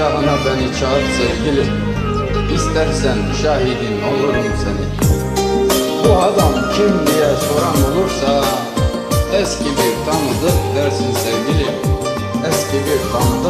Nikahına beni çağır sevgili. İstersen şahidin olurum seni. Bu adam kim diye soran olursa Eski bir tanıdık dersin sevgili. Eski bir tanıdık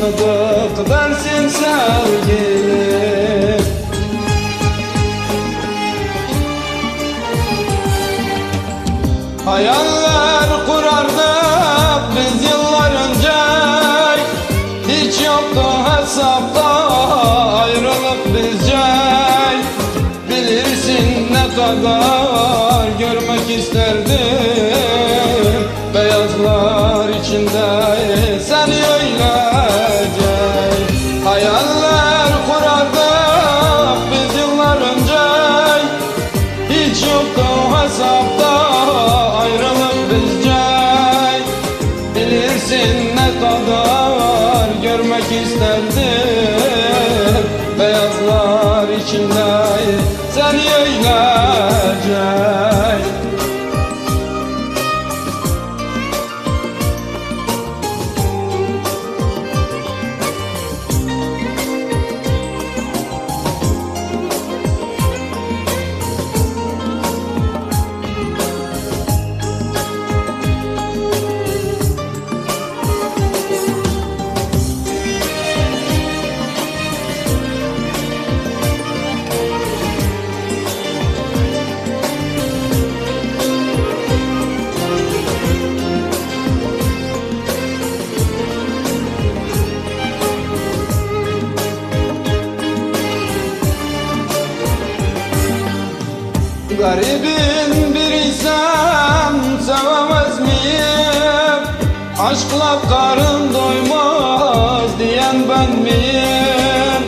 tanıdık dersin sevgilim. Hayaller kurardık biz yıllar önce. Hiç yoktu hesapta ayrılık bizce. Bilirsin ne kadar görmek isterdim ne kadar görmek isterdim. Beyazlar içinde seni öylece Garibin biriysem sevemez miyim? Aşkla karın doymaz diyen ben miyim?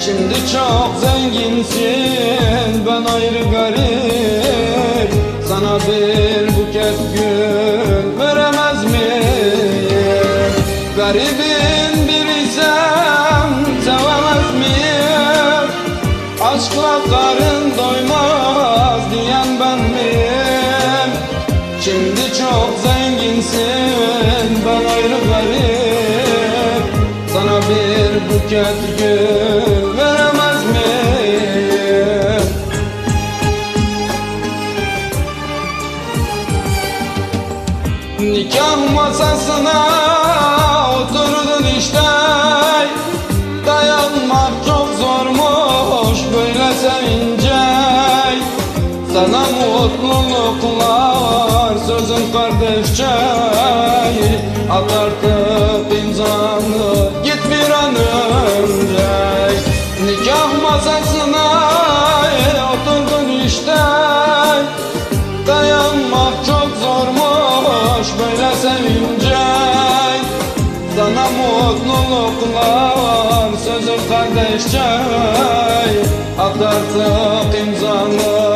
Şimdi çok zenginsin ben ayrı garip Sana bir buket gül veremez miyim? Garibin karın doymaz diyen ben miyim? Şimdi çok zenginsin ben ayrı garip Sana bir buket gül veremez miyim? Nikah masasına oturdun işte Dayanmak çok zormuş böyle sevince Sana mutluluklar sözün kardeşçe. At artık imzanı mutluluklar sözüm kardeşçe. At artık imzanı